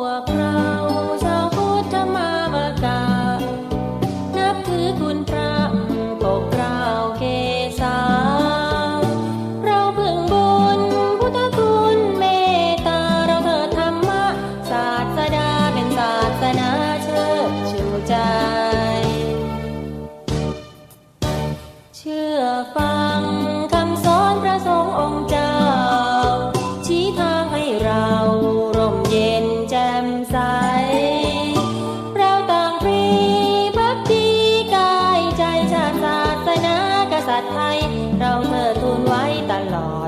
วกเราชาวพุทธมามกา นับถือคุณพระปกเกล้าเกศเราพึงบุญพุทธคุณเมตตาเราเถิธรรมะศาสดาเป็นศาสนาเชิดชูใจ เชื่อฟัง ใส เราต่างพรีพัดีกายใจชาติศาสนากษตรไทย เราเธอทูลไว้ตลอด